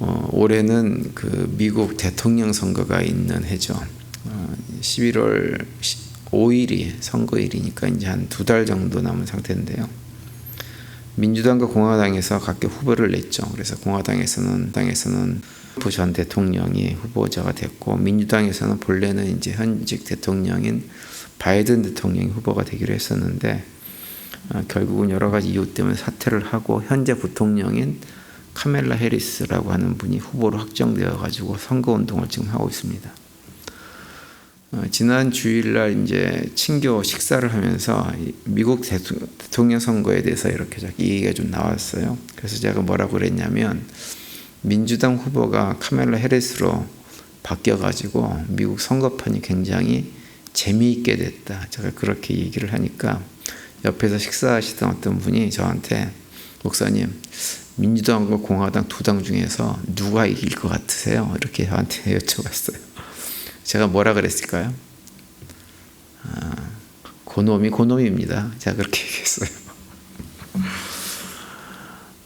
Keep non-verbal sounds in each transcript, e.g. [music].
어, 올해는 그 미국 대통령 선거가 있는 해죠. 어, 11월 5일이 선거일이니까 이제 한 두 달 정도 남은 상태인데요. 민주당과 공화당에서 각각 후보를 냈죠. 그래서 공화당에서는 당에서는 부 전 대통령이 후보자가 됐고 민주당에서는 본래는 이제 현직 대통령인 바이든 대통령이 후보가 되기로 했었는데 어, 결국은 여러 가지 이유 때문에 사퇴를 하고 현재 부통령인 카멜라 해리스라고 하는 분이 후보로 확정되어 가지고 선거 운동을 지금 하고 있습니다. 어, 지난 주일날 이제 친교 식사를 하면서 미국 대통령 선거에 대해서 이렇게 얘기가 좀 나왔어요. 그래서 제가 뭐라고 그랬냐면 민주당 후보가 카멜라 해리스로 바뀌어가지고 미국 선거판이 굉장히 재미있게 됐다. 제가 그렇게 얘기를 하니까 옆에서 식사하시던 어떤 분이 저한테 목사님 민주당과 공화당 두 당 중에서 누가 이길 것 같으세요? 이렇게 저한테 [laughs] 여쭤봤어요. 제가 뭐라 그랬을까요? 아, 고놈이 고놈입니다. 제가 그렇게 얘기했어요.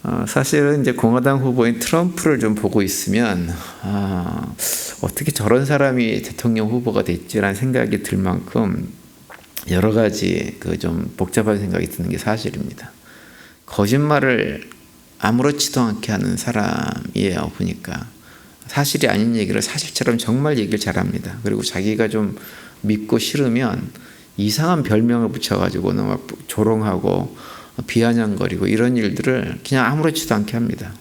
어, 사실은 이제 공화당 후보인 트럼프를 좀 보고 있으면 아, 어떻게 저런 사람이 대통령 후보가 됐지라는 생각이 들 만큼 여러 가지 그 좀 복잡한 생각이 드는 게 사실입니다. 거짓말을 아무렇지도 않게 하는 사람이에요 보니까 사실이 아닌 얘기를 사실처럼 정말 얘기를 잘합니다. 그리고 자기가 좀 믿고 싫으면 이상한 별명을 붙여가지고는 막 조롱하고 비아냥거리고 이런 일들을 그냥 아무렇지도 않게 합니다.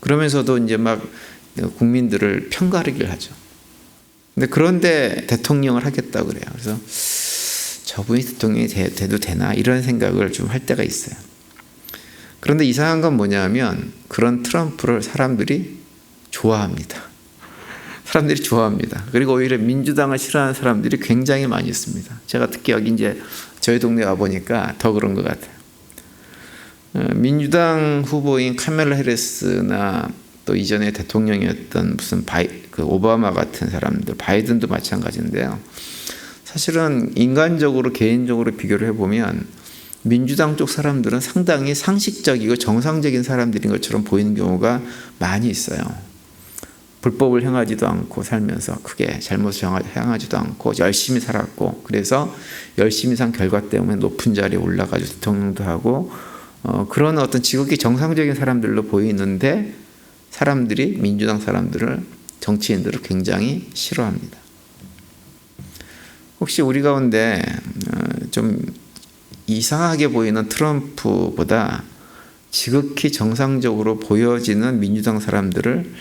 그러면서도 이제 막 국민들을 편가르기를 하죠. 근데 그런데 대통령을 하겠다 그래요. 그래서 저분이 대통령이 돼, 돼도 되나 이런 생각을 좀 할 때가 있어요. 그런데 이상한 건 뭐냐면 그런 트럼프를 사람들이 좋아합니다. 사람들이 좋아합니다. 그리고 오히려 민주당을 싫어하는 사람들이 굉장히 많이 있습니다. 제가 특히 여기 이제 저희 동네 와 보니까 더 그런 것 같아요. 어, 민주당 후보인 카멜라 해리스나 또 이전에 대통령이었던 무슨 바이, 그 오바마 같은 사람들, 바이든도 마찬가지인데요. 사실은 인간적으로 개인적으로 비교를 해보면 민주당 쪽 사람들은 상당히 상식적이고 정상적인 사람들인 것처럼 보이는 경우가 많이 있어요. 불법을 행하지도 않고 살면서 크게 잘못을 행하지도 않고 열심히 살았고 그래서 열심히 산 결과 때문에 높은 자리에 올라가지고 대통령도 하고 어, 그런 어떤 지극히 정상적인 사람들로 보이는데 사람들이 민주당 사람들을 정치인들을 굉장히 싫어합니다. 혹시 우리 가운데 어, 좀 이상하게 보이는 트럼프보다 지극히 정상적으로 보여지는 민주당 사람들을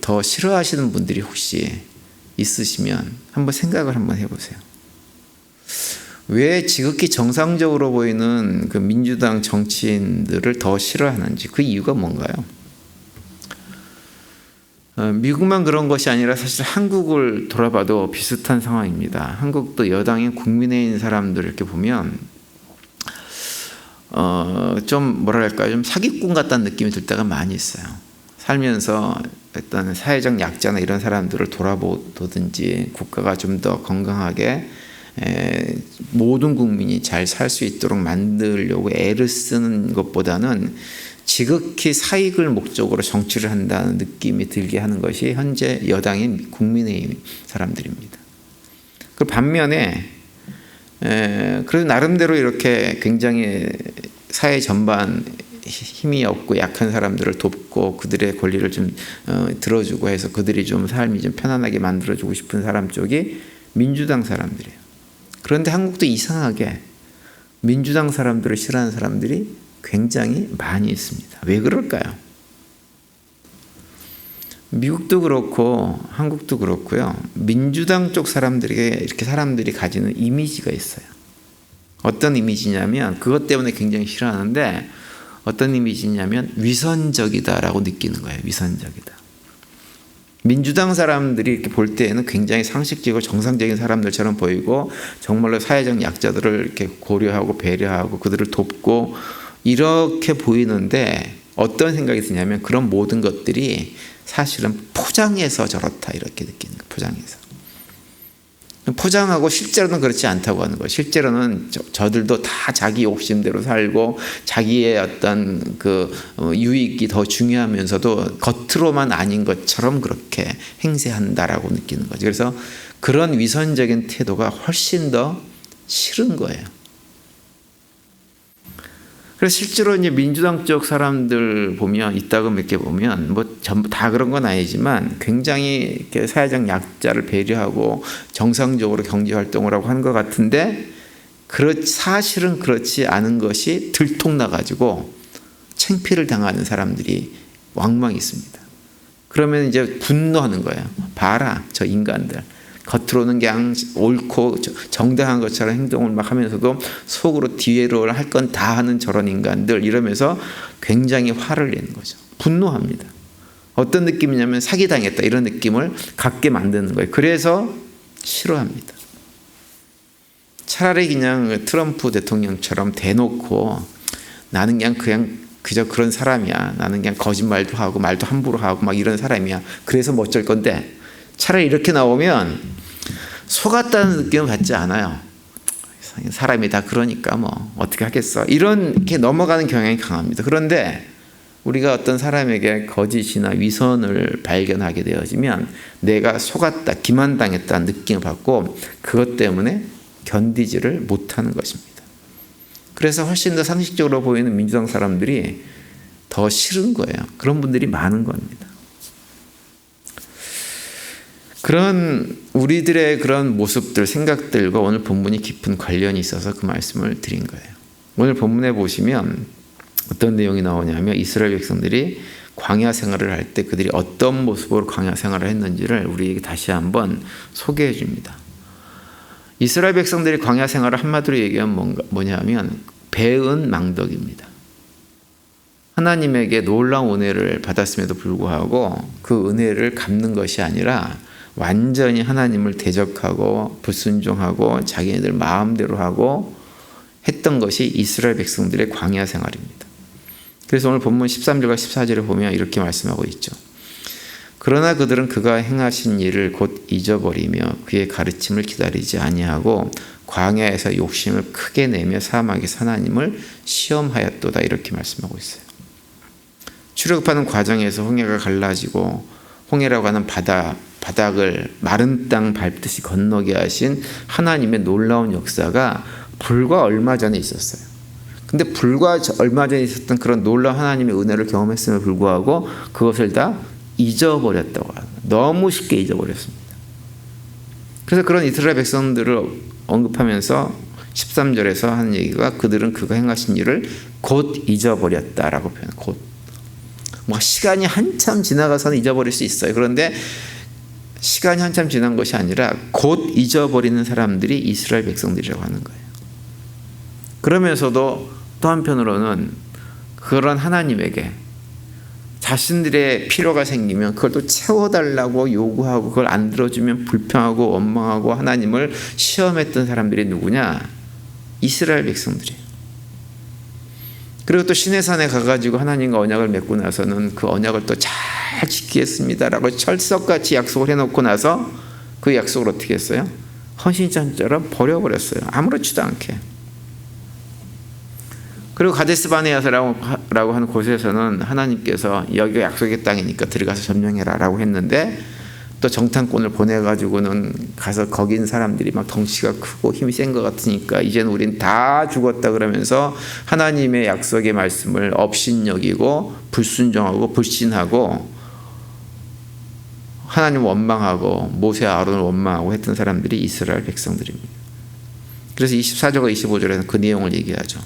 더 싫어하시는 분들이 혹시 있으시면 한번 생각을 한번 해보세요. 왜 지극히 정상적으로 보이는 그 민주당 정치인들을 더 싫어하는지 그 이유가 뭔가요? 어, 미국만 그런 것이 아니라 사실 한국을 돌아봐도 비슷한 상황입니다. 한국도 여당인 국민의힘 사람들 이렇게 보면 어, 좀 뭐랄까 좀 사기꾼 같다는 느낌이 들 때가 많이 있어요. 살면서 어떤 사회적 약자나 이런 사람들을 돌아보든지 국가가 좀 더 건강하게 에, 모든 국민이 잘 살 수 있도록 만들려고 애를 쓰는 것보다는 지극히 사익을 목적으로 정치를 한다는 느낌이 들게 하는 것이 현재 여당인 국민의힘 사람들입니다. 그 반면에 에, 그래도 나름대로 이렇게 굉장히 사회 전반 힘이 없고 약한 사람들을 돕고 그들의 권리를 좀 어, 들어주고 해서 그들이 좀 삶이 좀 편안하게 만들어주고 싶은 사람 쪽이 민주당 사람들이에요. 그런데 한국도 이상하게 민주당 사람들을 싫어하는 사람들이 굉장히 많이 있습니다. 왜 그럴까요? 미국도 그렇고 한국도 그렇고요. 민주당 쪽 사람들에게 이렇게 사람들이 가지는 이미지가 있어요. 어떤 이미지냐면 그것 때문에 굉장히 싫어하는데 어떤 이미지냐면 위선적이다라고 느끼는 거예요. 위선적이다. 민주당 사람들이 이렇게 볼 때에는 굉장히 상식적이고 정상적인 사람들처럼 보이고 정말로 사회적 약자들을 이렇게 고려하고 배려하고 그들을 돕고 이렇게 보이는데 어떤 생각이 드냐면 그런 모든 것들이 사실은 포장해서 저렇다 이렇게 느끼는 거예요. 포장해서. 포장하고 실제로는 그렇지 않다고 하는 거예요. 실제로는 저, 들도다 자기 욕심대로 살고 자기의 어떤 그 어, 유익이 더 중요하면서도 겉으로만 아닌 것처럼 그렇게 행세한다라고 느끼는 거죠. 그래서 그런 위선적인 태도가 훨씬 더 싫은 거예요. 그래서 실제로 이제 민주당 쪽 사람들 보면 이따금 몇개 보면 뭐 전부 다 그런 건 아니지만 굉장히 이렇게 사회적 약자를 배려하고 정상적으로 경제 활동을 하고 하는 것 같은데 그렇 사실은 그렇지 않은 것이 들통나 가지고 챙피를 당하는 사람들이 왕왕 있습니다. 그러면 이제 분노하는 거예요. 봐라 저 인간들. 겉으로는 그냥 옳고 정당한 것처럼 행동을 막 하면서도 속으로 뒤로 할 건 다 하는 저런 인간들 이러면서 굉장히 화를 내는 거죠. 분노합니다. 어떤 느낌이냐면 사기당했다 이런 느낌을 갖게 만드는 거예요. 그래서 싫어합니다. 차라리 그냥 트럼프 대통령처럼 대놓고 나는 그냥 그냥 그저 그런 사람이야. 나는 그냥 거짓말도 하고 말도 함부로 하고 막 이런 사람이야. 그래서 뭐 어쩔 건데 차라리 이렇게 나오면 속았다는 느낌을 받지 않아요. 사람이 다 그러니까 뭐 어떻게 하겠어. 이렇게 넘어가는 경향이 강합니다. 그런데 우리가 어떤 사람에게 거짓이나 위선을 발견하게 되어지면 내가 속았다, 기만당했다는 느낌을 받고 그것 때문에 견디지를 못하는 것입니다. 그래서 훨씬 더 상식적으로 보이는 민주당 사람들이 더 싫은 거예요. 그런 분들이 많은 겁니다. 그런 우리들의 그런 모습들, 생각들과 오늘 본문이 깊은 관련이 있어서 그 말씀을 드린 거예요. 오늘 본문에 보시면 어떤 내용이 나오냐면 이스라엘 백성들이 광야 생활을 할 때 그들이 어떤 모습으로 광야 생활을 했는지를 우리에게 다시 한번 소개해 줍니다. 이스라엘 백성들이 광야 생활을 한마디로 얘기하면 뭔가, 뭐냐면 배은 망덕입니다. 하나님에게 놀라운 은혜를 받았음에도 불구하고 그 은혜를 갚는 것이 아니라 완전히 하나님을 대적하고 불순종하고 자기네들 마음대로 하고 했던 것이 이스라엘 백성들의 광야 생활입니다. 그래서 오늘 본문 13절과 14절에 보면 이렇게 말씀하고 있죠. 그러나 그들은 그가 행하신 일을 곧 잊어버리며 그의 가르침을 기다리지 아니하고 광야에서 욕심을 크게 내며 사막에서 하나님을 시험하였도다 이렇게 말씀하고 있어요. 출애굽하는 과정에서 홍해가 갈라지고 홍해라고 하는 바다 바닥을 마른 땅 밟듯이 건너게 하신 하나님의 놀라운 역사가 불과 얼마 전에 있었어요. 근데 불과 얼마 전에 있었던 그런 놀라운 하나님의 은혜를 경험했음에 불구하고 그것을 다 잊어버렸다고 합니다. 너무 쉽게 잊어버렸습니다. 그래서 그런 이스라엘 백성들을 언급하면서 13절에서 하는 얘기가 그들은 그가 행하신 일을 곧 잊어버렸다라고 표현. 곧. 뭐 시간이 한참 지나가서는 잊어버릴 수 있어요. 그런데 시간이 한참 지난 것이 아니라 곧 잊어버리는 사람들이 이스라엘 백성들이라고 하는 거예요. 그러면서도 또 한편으로는 그런 하나님에게 자신들의 필요가 생기면 그걸 또 채워달라고 요구하고 그걸 안 들어주면 불평하고 원망하고 하나님을 시험했던 사람들이 누구냐? 이스라엘 백성들이에요. 그리고 또 시내산에 가가지고 하나님과 언약을 맺고 나서는 그 언약을 또잘 지키겠습니다라고 철석같이 약속을 해놓고 나서 그 약속을 어떻게 했어요? 헌신장처럼 버려버렸어요. 아무렇지도 않게. 그리고 가데스 바네아스라고 하는 곳에서는 하나님께서 여기가 약속의 땅이니까 들어가서 점령해라라고 했는데 또 정탐꾼을 보내가지고는 가서 있는 사람들이 막 덩치가 크고 힘이 센 것 같으니까 이제는 우린 다 죽었다 그러면서 하나님의 약속의 말씀을 업신여기고 불순종하고 불신하고 하나님 원망하고 모세 아론을 원망하고 했던 사람들이 이스라엘 백성들입니다. 그래서 24절과 25절에는 그 내용을 얘기하죠.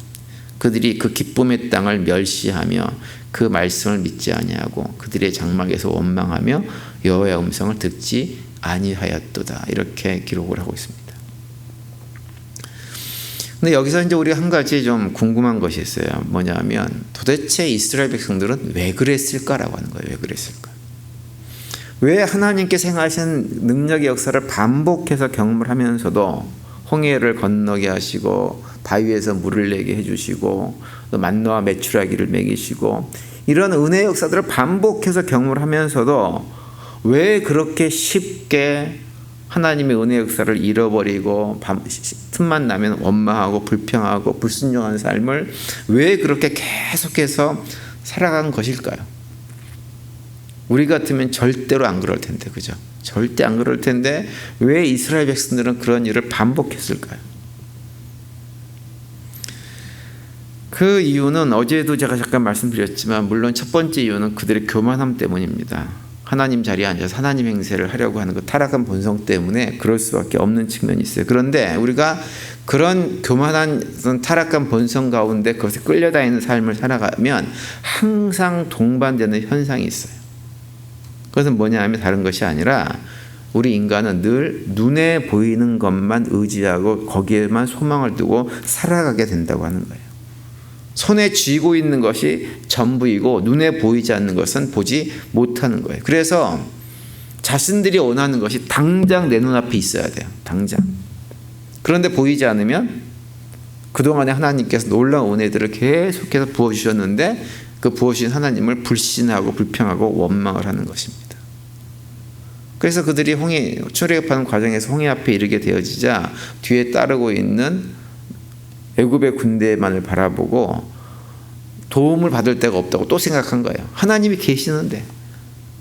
그들이 그 기쁨의 땅을 멸시하며 그 말씀을 믿지 아니하고 그들의 장막에서 원망하며 여호와의 음성을 듣지 아니하였도다 이렇게 기록을 하고 있습니다. 근데 여기서 이제 우리가 한 가지 좀 궁금한 것이 있어요. 뭐냐면 도대체 이스라엘 백성들은 왜 그랬을까라고 하는 거예요. 왜 그랬을까? 왜 하나님께서 행하신 능력의 역사를 반복해서 경험을 하면서도 홍해를 건너게 하시고 바위에서 물을 내게 해주시고 또 만노와 메추라기를 먹이시고 이런 은혜의 역사들을 반복해서 경험을 하면서도 왜 그렇게 쉽게 하나님의 은혜 역사를 잃어버리고 밤, 틈만 나면 원망하고 불평하고 불순종한 삶을 왜 그렇게 계속해서 살아간 것일까요? 우리 같으면 절대로 안 그럴 텐데, 그죠? 절대 안 그럴 텐데 왜 이스라엘 백성들은 그런 일을 반복했을까요? 그 이유는 어제도 제가 잠깐 말씀드렸지만 물론 첫 번째 이유는 그들의 교만함 때문입니다. 하나님 자리에 앉아서 하나님 행세를 하려고 하는 그 타락한 본성 때문에 그럴 수밖에 없는 측면이 있어요. 그런데 우리가 그런 교만한 타락한 본성 가운데 그것에 끌려다니는 삶을 살아가면 항상 동반되는 현상이 있어요. 그것은 뭐냐 하면 다른 것이 아니라 우리 인간은 늘 눈에 보이는 것만 의지하고 거기에만 소망을 두고 살아가게 된다고 하는 거예요. 손에 쥐고 있는 것이 전부이고 눈에 보이지 않는 것은 보지 못하는 거예요. 그래서 자신들이 원하는 것이 당장 내 눈앞에 있어야 돼요. 당장. 그런데 보이지 않으면 그동안에 하나님께서 놀라운 은혜들을 계속해서 부어주셨는데 그 부어주신 하나님을 불신하고 불평하고 원망을 하는 것입니다. 그래서 그들이 홍해 출애굽하는 과정에서 홍해 앞에 이르게 되어지자 뒤에 따르고 있는 애굽의 군대만을 바라보고 도움을 받을 데가 없다고 또 생각한 거예요. 하나님이 계시는데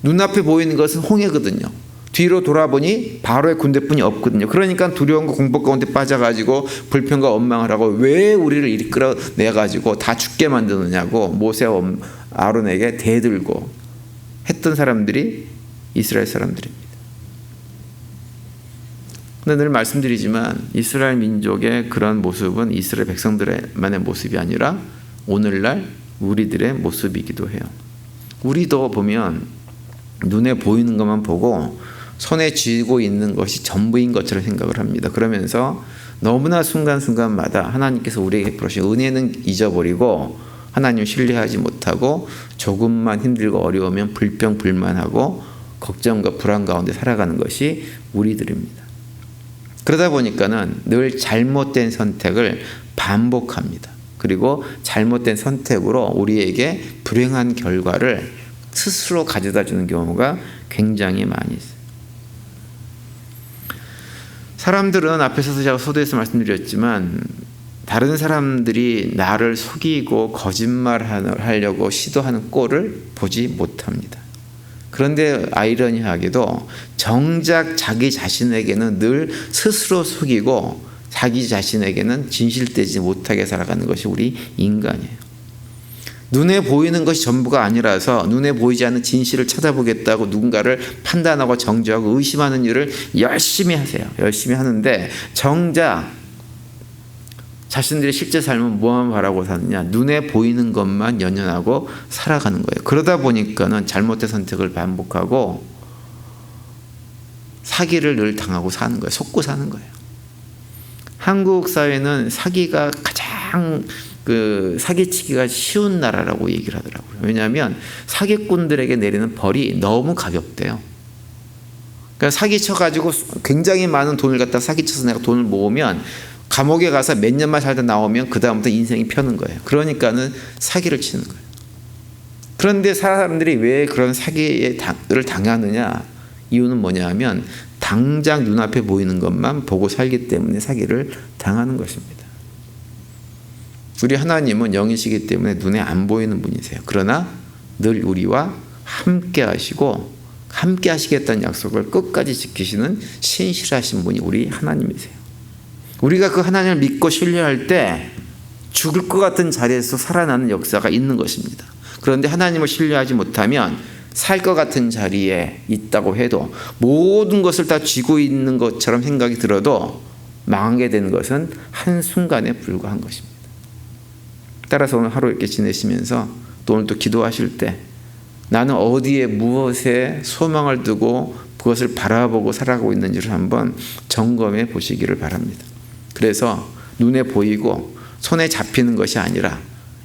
눈앞에 보이는 것은 홍해거든요. 뒤로 돌아보니 바로의 군대뿐이 없거든요. 그러니까 두려움과 공포 가운데 빠져가지고 불평과 원망을 하고 왜 우리를 이끌어내 가지고 다 죽게 만드느냐고 모세와 아론에게 대들고 했던 사람들이 이스라엘 사람들입니다. 근데 늘 말씀드리지만 이스라엘 민족의 그런 모습은 이스라엘 백성들만의 모습이 아니라 오늘날 우리들의 모습이기도 해요. 우리도 보면 눈에 보이는 것만 보고 손에 쥐고 있는 것이 전부인 것처럼 생각을 합니다. 그러면서 너무나 순간순간마다 하나님께서 우리에게 베푸신 은혜는 잊어버리고 하나님 신뢰하지 못하고 조금만 힘들고 어려우면 불평 불만하고 걱정과 불안 가운데 살아가는 것이 우리들입니다. 그러다 보니까는 늘 잘못된 선택을 반복합니다. 그리고 잘못된 선택으로 우리에게 불행한 결과를 스스로 가져다 주는 경우가 굉장히 많이 있어요. 사람들은 앞에서 제가 소도에서 말씀드렸지만 다른 사람들이 나를 속이고 거짓말하려고 시도하는 꼴을 보지 못합니다. 그런데 아이러니하게도 정작 자기 자신에게는 늘 스스로 속이고 자기 자신에게는 진실되지 못하게 살아가는 것이 우리 인간이에요. 눈에 보이는 것이 전부가 아니라서 눈에 보이지 않는 진실을 찾아보겠다고 누군가를 판단하고 정죄하고 의심하는 일을 열심히 하세요. 열심히 하는데 정작 자신들의 실제 삶은 뭐만 바라고 사느냐? 눈에 보이는 것만 연연하고 살아가는 거예요. 그러다 보니까는 잘못된 선택을 반복하고 사기를 늘 당하고 사는 거예요. 속고 사는 거예요. 한국 사회는 사기가 가장 그 사기치기가 쉬운 나라라고 얘기를 하더라고요. 왜냐하면 사기꾼들에게 내리는 벌이 너무 가볍대요. 그러니까 사기쳐 가지고 굉장히 많은 돈을 갖다 사기쳐서 내가 돈을 모으면 감옥에 가서 몇 년만 살다 나오면 그 다음부터 인생이 펴는 거예요. 그러니까는 사기를 치는 거예요. 그런데 사람들이 왜 그런 사기를 당하느냐? 이유는 뭐냐 하면 당장 눈앞에 보이는 것만 보고 살기 때문에 사기를 당하는 것입니다. 우리 하나님은 영이시기 때문에 눈에 안 보이는 분이세요. 그러나 늘 우리와 함께 하시고 함께 하시겠다는 약속을 끝까지 지키시는 신실하신 분이 우리 하나님이세요. 우리가 그 하나님을 믿고 신뢰할 때 죽을 것 같은 자리에서 살아나는 역사가 있는 것입니다. 그런데 하나님을 신뢰하지 못하면 살 것 같은 자리에 있다고 해도 모든 것을 다 쥐고 있는 것처럼 생각이 들어도 망하게 되는 것은 한순간에 불과한 것입니다. 따라서 오늘 하루 이렇게 지내시면서 또 오늘 또 기도하실 때 나는 어디에 무엇에 소망을 두고 그것을 바라보고 살아가고 있는지를 한번 점검해 보시기를 바랍니다. 그래서 눈에 보이고 손에 잡히는 것이 아니라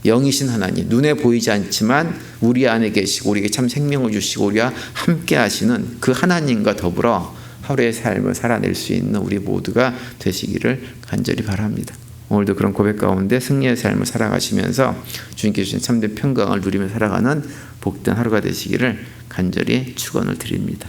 영이신 하나님 눈에 보이지 않지만 우리 안에 계시고 우리에게 참 생명을 주시고 우리와 함께 하시는 그 하나님과 더불어 하루의 삶을 살아낼 수 있는 우리 모두가 되시기를 간절히 바랍니다. 오늘도 그런 고백 가운데 승리의 삶을 살아가시면서 주님께 주신 참된 평강을 누리며 살아가는 복된 하루가 되시기를 간절히 축원을 드립니다.